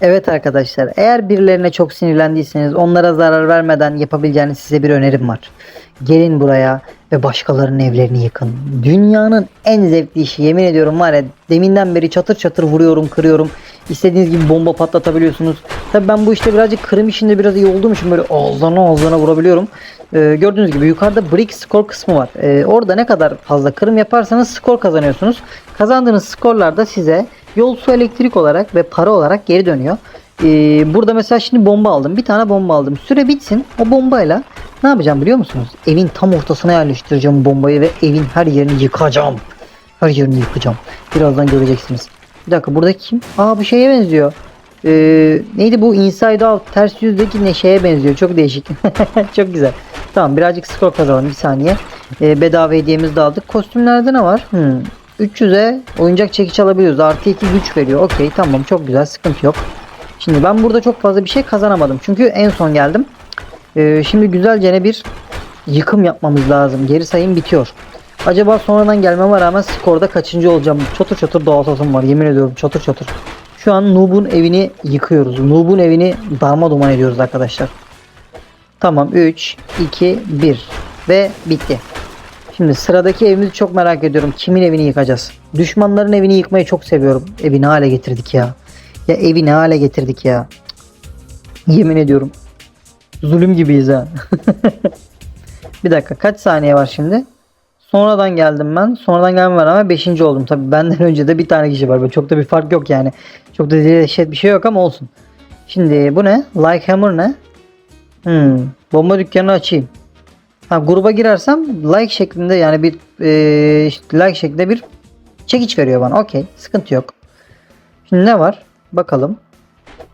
Evet arkadaşlar eğer birilerine çok sinirlendiyseniz onlara zarar vermeden yapabileceğiniz size bir önerim var. Gelin buraya ve başkalarının evlerini yıkın. Dünyanın en zevkli işi yemin ediyorum var ya deminden beri çatır çatır vuruyorum kırıyorum. İstediğiniz gibi bomba patlatabiliyorsunuz. Tabi ben bu işte birazcık kırım işinde biraz iyi olduğum için böyle ağızlarına ağızlarına vurabiliyorum. Ee, gördüğünüz gibi yukarıda brick score kısmı var. Ee, orada ne kadar fazla kırım yaparsanız skor kazanıyorsunuz. Kazandığınız skorlar da size yol su elektrik olarak ve para olarak geri dönüyor. Ee, burada mesela şimdi bomba aldım. Bir tane bomba aldım. Süre bitsin. O bombayla ne yapacağım biliyor musunuz? Evin tam ortasına yerleştireceğim bombayı ve evin her yerini yıkacağım. Her yerini yıkacağım. Birazdan göreceksiniz. Bir dakika burada kim? Aa bu şeye benziyor. Ee, neydi bu Inside Out ters yüzdeki ne şeye benziyor. Çok değişik. Çok güzel. Tamam birazcık skor kazanalım bir saniye. Ee, bedava hediyemizi de aldık. Kostümlerde ne var? Hmm. 300'e oyuncak çekiç alabiliyoruz. Artı 2 güç veriyor. Okey tamam çok güzel sıkıntı yok. Şimdi ben burada çok fazla bir şey kazanamadım. Çünkü en son geldim. Ee, şimdi güzelce bir yıkım yapmamız lazım. Geri sayım bitiyor. Acaba sonradan gelmeme rağmen skorda kaçıncı olacağım? Çatır çatır dağıtasım var yemin ediyorum çatır çatır. Şu an Noob'un evini yıkıyoruz. Noob'un evini darma duman ediyoruz arkadaşlar. Tamam 3, 2, 1 ve bitti. Şimdi sıradaki evimizi çok merak ediyorum. Kimin evini yıkacağız? Düşmanların evini yıkmayı çok seviyorum. Evi ne hale getirdik ya. Ya evi ne hale getirdik ya. Yemin ediyorum. Zulüm gibiyiz ha. bir dakika kaç saniye var şimdi? Sonradan geldim ben. Sonradan gelmem var ama 5. oldum. Tabii benden önce de bir tane kişi var. Böyle çok da bir fark yok yani. Çok da dehşet bir şey yok ama olsun. Şimdi bu ne? Like Hammer ne? Hmm, bomba dükkanı açayım. Ha, gruba girersem like şeklinde yani bir e, like şeklinde bir çekiç veriyor bana. Okey. Sıkıntı yok. Şimdi ne var? Bakalım.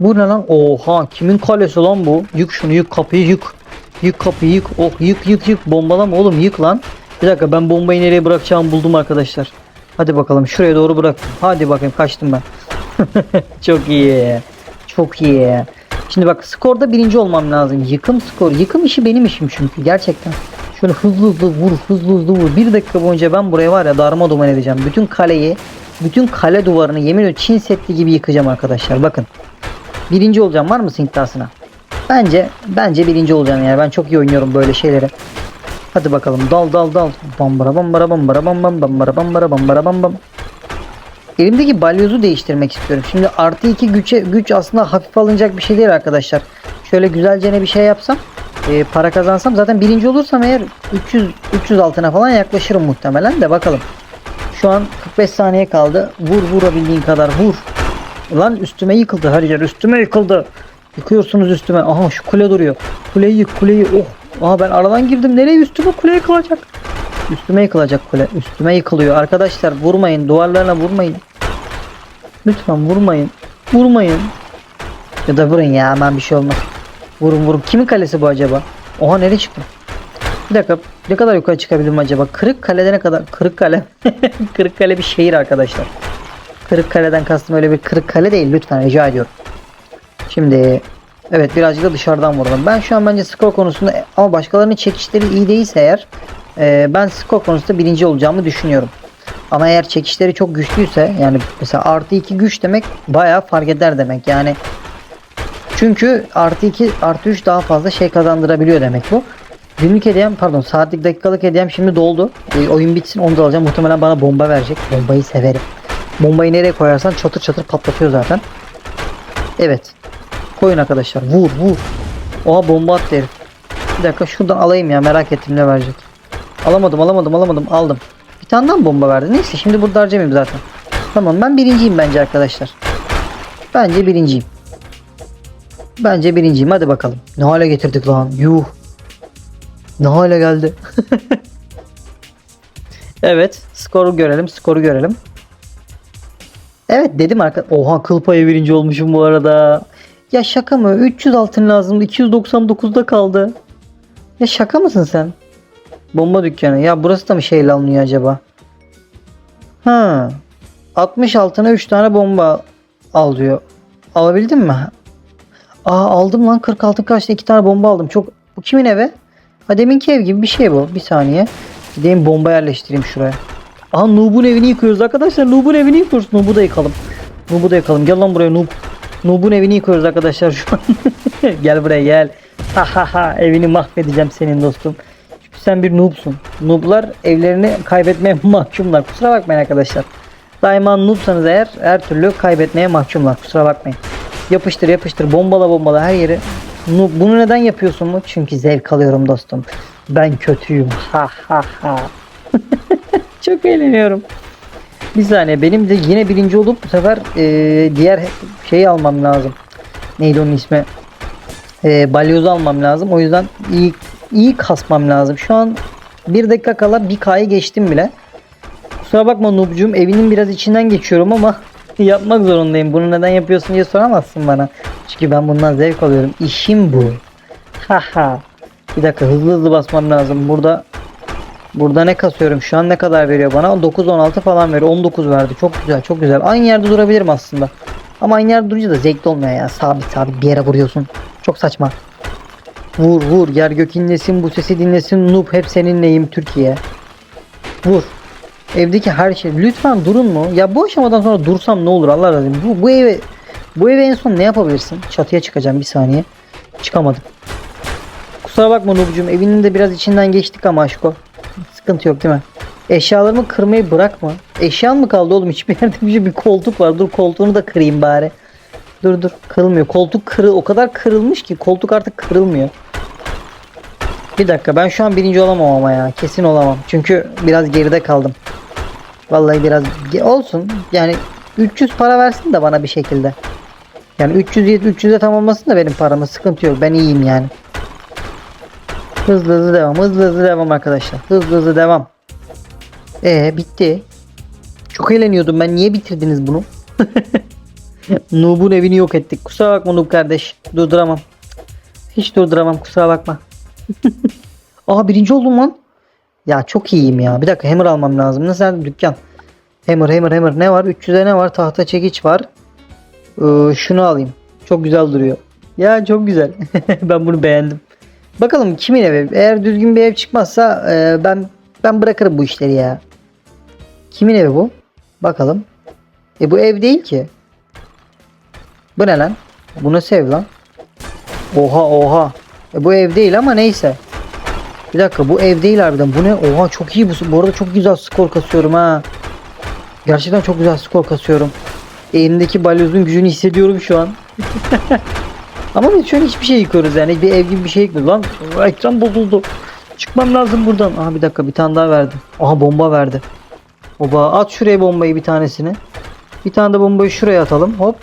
Bu ne lan? Oha kimin kalesi lan bu? Yık şunu yık kapıyı yık. Yık kapıyı yık. Oh yık yık yık. Bombalama oğlum yık lan. Bir dakika ben bombayı nereye bırakacağımı buldum arkadaşlar. Hadi bakalım şuraya doğru bıraktım. Hadi bakayım kaçtım ben. Çok iyi. Çok iyi. Şimdi bak skorda birinci olmam lazım. Yıkım skor. Yıkım işi benim işim çünkü gerçekten. Şöyle hızlı hızlı vur hızlı hızlı vur. Bir dakika boyunca ben buraya var ya darma duman edeceğim. Bütün kaleyi bütün kale duvarını yemin ediyorum Çin Seddi gibi yıkacağım arkadaşlar. Bakın. Birinci olacağım. Var mısın iddiasına? Bence bence birinci olacağım yani. Ben çok iyi oynuyorum böyle şeyleri. Hadi bakalım dal dal dal. Bambara bambara bambara bam bam bambara bambara bambara bam bam. Elimdeki balyozu değiştirmek istiyorum. Şimdi artı iki güçe, güç aslında hafif alınacak bir şey değil arkadaşlar. Şöyle güzelce ne bir şey yapsam e, para kazansam zaten birinci olursam eğer 300 300 altına falan yaklaşırım muhtemelen de bakalım. Şu an 45 saniye kaldı. Vur vurabildiğin kadar vur. Lan üstüme yıkıldı her yer üstüme yıkıldı. Yıkıyorsunuz üstüme. Aha şu kule duruyor. Kuleyi yık kuleyi. Oh. Aha ben aradan girdim. Nereye üstüme kule yıkılacak. Üstüme yıkılacak kule. Üstüme yıkılıyor. Arkadaşlar vurmayın. Duvarlarına vurmayın. Lütfen vurmayın. Vurmayın. Ya da vurun ya hemen bir şey olmaz. Vurun vurun. Kimin kalesi bu acaba? Oha nereye çıktım? Bir dakika. Ne kadar yukarı çıkabilirim acaba? Kırıkkale'de ne kadar? Kırıkkale. Kırıkkale bir şehir arkadaşlar. Kırıkkale'den kastım öyle bir Kırıkkale değil. Lütfen rica ediyorum. Şimdi evet birazcık da dışarıdan vurdum. Ben şu an bence skor konusunda ama başkalarının çekişleri iyi değilse eğer e, ben skor konusunda birinci olacağımı düşünüyorum. Ama eğer çekişleri çok güçlüyse yani mesela artı 2 güç demek bayağı fark eder demek yani. Çünkü artı 2 artı 3 daha fazla şey kazandırabiliyor demek bu. Günlük hediyem pardon saatlik dakikalık hediyem şimdi doldu. E, oyun bitsin onu da alacağım. Muhtemelen bana bomba verecek. Bombayı severim. Bombayı nereye koyarsan çatır çatır patlatıyor zaten. Evet. Koyun arkadaşlar. Vur vur. Oha bomba attı herif. Bir dakika şuradan alayım ya merak ettim ne verecek. Alamadım alamadım alamadım aldım. Bir tane daha mı bomba verdi? Neyse şimdi burada harcamayayım zaten. Tamam ben birinciyim bence arkadaşlar. Bence birinciyim. Bence birinciyim hadi bakalım. Ne hale getirdik lan yuh. Ne hale geldi. evet skoru görelim skoru görelim. Evet dedim arka. Oha kıl payı birinci olmuşum bu arada. Ya şaka mı? 300 altın lazım. 299'da kaldı. Ya şaka mısın sen? Bomba dükkanı. Ya burası da mı şeyle alınıyor acaba? Ha. 60 altına 3 tane bomba al diyor. Alabildin mi? Aa aldım lan 40 altın kaçta 2 tane bomba aldım. Çok bu kimin evi? Ha deminki ev gibi bir şey bu. Bir saniye. Gideyim bomba yerleştireyim şuraya. Aha Noob'un evini yıkıyoruz arkadaşlar. Noob'un evini yıkıyoruz. Noob'u da yıkalım. Noob'u da yıkalım. Gel lan buraya Noob. Noob'un evini yıkıyoruz arkadaşlar şu an. gel buraya gel. Ha ha ha evini mahvedeceğim senin dostum. Sen bir noobsun. Noob'lar evlerini kaybetmeye mahkumlar. Kusura bakmayın arkadaşlar. Daima noobsanız eğer her türlü kaybetmeye mahkumlar. Kusura bakmayın. Yapıştır yapıştır bombala bombala her yeri. Noob, bunu neden yapıyorsun mu? Çünkü zevk alıyorum dostum. Ben kötüyüm. Ha ha ha. Çok eğleniyorum. Bir saniye benim de yine birinci olup bu sefer e, diğer şeyi almam lazım. Neydi onun ismi? E, balyozu almam lazım. O yüzden iyi iyi kasmam lazım. Şu an bir dakika kala bir K'yı geçtim bile. Kusura bakma Nubcum evinin biraz içinden geçiyorum ama yapmak zorundayım. Bunu neden yapıyorsun diye soramazsın bana. Çünkü ben bundan zevk alıyorum. İşim bu. Haha. bir dakika hızlı hızlı basmam lazım. Burada Burada ne kasıyorum? Şu an ne kadar veriyor bana? 9-16 falan veriyor. 19 verdi. Çok güzel, çok güzel. Aynı yerde durabilirim aslında. Ama aynı yerde durunca da zevkli olmuyor ya. Sabit sabit bir yere vuruyorsun. Çok saçma. Vur vur. Yer gök inlesin. Bu sesi dinlesin. Noob hep seninleyim Türkiye. Vur. Evdeki her şey. Lütfen durun mu? Ya bu aşamadan sonra dursam ne olur Allah razı olsun. Bu, bu eve bu eve en son ne yapabilirsin? Çatıya çıkacağım bir saniye. Çıkamadım. Kusura bakma Nubcuğum evinin de biraz içinden geçtik ama aşko. Sıkıntı yok değil mi? Eşyalarımı kırmayı bırakma. Eşyan mı kaldı oğlum? Hiçbir yerde bir, şey- bir koltuk var. Dur koltuğunu da kırayım bari. Dur dur kırılmıyor. Koltuk kırı o kadar kırılmış ki koltuk artık kırılmıyor. Bir dakika ben şu an birinci olamam ama ya. Kesin olamam. Çünkü biraz geride kaldım. Vallahi biraz olsun. Yani 300 para versin de bana bir şekilde. Yani 300 300'e tamamlasın da benim paramı sıkıntı yok. Ben iyiyim yani. Hızlı hızlı devam. Hızlı hızlı devam arkadaşlar. Hızlı hızlı devam. Ee bitti. Çok eğleniyordum ben. Niye bitirdiniz bunu? Noob'un evini yok ettik. Kusura bakma Noob kardeş. Durduramam. Hiç durduramam. Kusura bakma. Aa birinci oldum lan. Ya çok iyiyim ya. Bir dakika hammer almam lazım. Nasıl dükkan? Hammer hammer hammer. Ne var? 300'e ne var? Tahta çekiç var. Ee, şunu alayım. Çok güzel duruyor. Ya çok güzel. ben bunu beğendim. Bakalım kimin evi? Eğer düzgün bir ev çıkmazsa e, ben ben bırakırım bu işleri ya. Kimin evi bu? Bakalım. E bu ev değil ki. Bu ne lan? Bu nasıl ev lan? Oha oha. E bu ev değil ama neyse. Bir dakika bu ev değil harbiden. Bu ne? Oha çok iyi bu. Bu arada çok güzel skor kasıyorum ha. Gerçekten çok güzel skor kasıyorum. Elimdeki balyozun gücünü hissediyorum şu an. Ama biz an hiçbir şey yıkıyoruz yani. Bir ev gibi bir şey yıkmıyoruz. Lan ekran bozuldu. Çıkmam lazım buradan. Aha bir dakika bir tane daha verdi. Aha bomba verdi. Oba at şuraya bombayı bir tanesini. Bir tane de bombayı şuraya atalım. Hop.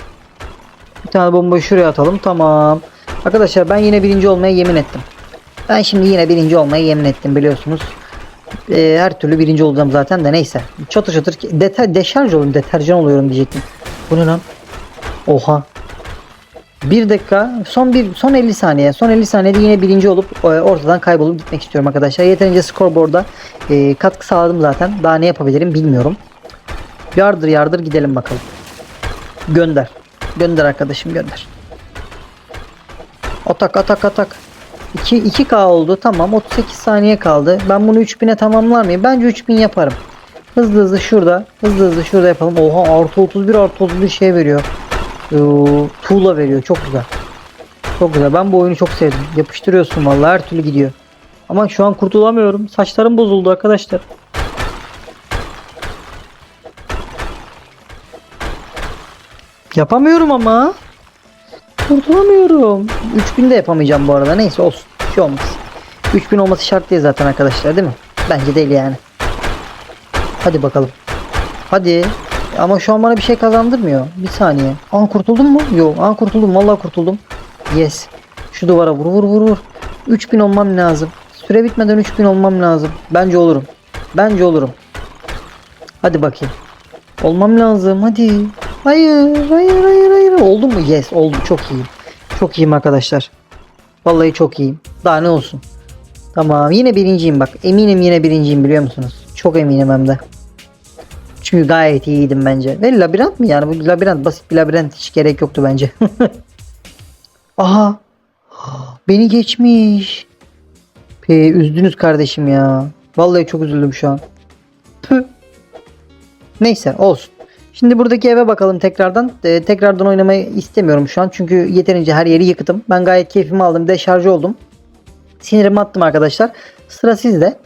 Bir tane bombayı şuraya atalım. Tamam. Arkadaşlar ben yine birinci olmaya yemin ettim. Ben şimdi yine birinci olmaya yemin ettim biliyorsunuz. Ee, her türlü birinci olacağım zaten de neyse. Çatır çatır deta deşarj oluyorum deterjan oluyorum diyecektim. Bu ne lan? Oha. Bir dakika son bir son 50 saniye son 50 saniyede yine birinci olup e, ortadan kaybolup gitmek istiyorum arkadaşlar. Yeterince skorboarda e, katkı sağladım zaten. Daha ne yapabilirim bilmiyorum. Yardır yardır gidelim bakalım. Gönder. Gönder arkadaşım gönder. Atak atak atak. 2 2K oldu. Tamam 38 saniye kaldı. Ben bunu 3000'e tamamlar mıyım? Bence 3000 yaparım. Hızlı hızlı şurada. Hızlı hızlı şurada yapalım. Oha artı 31 artı 31 şey veriyor. Ee, tuğla veriyor. Çok güzel. Çok güzel. Ben bu oyunu çok sevdim. Yapıştırıyorsun vallahi her türlü gidiyor. Ama şu an kurtulamıyorum. Saçlarım bozuldu arkadaşlar. Yapamıyorum ama. Kurtulamıyorum. 3000 de yapamayacağım bu arada. Neyse olsun. Bir şey olmaz. 3000 olması şart değil zaten arkadaşlar değil mi? Bence değil yani. Hadi bakalım. Hadi. Ama şu an bana bir şey kazandırmıyor. Bir saniye. An kurtuldum mu? Yok. An kurtuldum. Vallahi kurtuldum. Yes. Şu duvara vur vur vur vur. 3000 olmam lazım. Süre bitmeden 3000 olmam lazım. Bence olurum. Bence olurum. Hadi bakayım. Olmam lazım. Hadi. Hayır, hayır, hayır, hayır. Oldu mu? Yes, oldu. Çok iyiyim. Çok iyiyim arkadaşlar. Vallahi çok iyiyim. Daha ne olsun. Tamam. Yine birinciyim bak. Eminim yine birinciyim biliyor musunuz? Çok eminim hem de. Çünkü gayet iyiydim bence. Ve labirent mi yani? Bu labirent basit bir labirent hiç gerek yoktu bence. Aha. Beni geçmiş. Pe, üzdünüz kardeşim ya. Vallahi çok üzüldüm şu an. Püh. Neyse olsun. Şimdi buradaki eve bakalım tekrardan. Ee, tekrardan oynamayı istemiyorum şu an. Çünkü yeterince her yeri yıktım. Ben gayet keyfimi aldım. Deşarj oldum. Sinirimi attım arkadaşlar. Sıra sizde.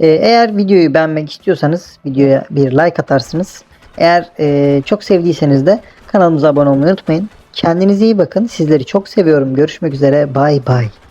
Ee, eğer videoyu beğenmek istiyorsanız videoya bir like atarsınız. Eğer e, çok sevdiyseniz de kanalımıza abone olmayı unutmayın. Kendinize iyi bakın. Sizleri çok seviyorum. Görüşmek üzere. Bay bay.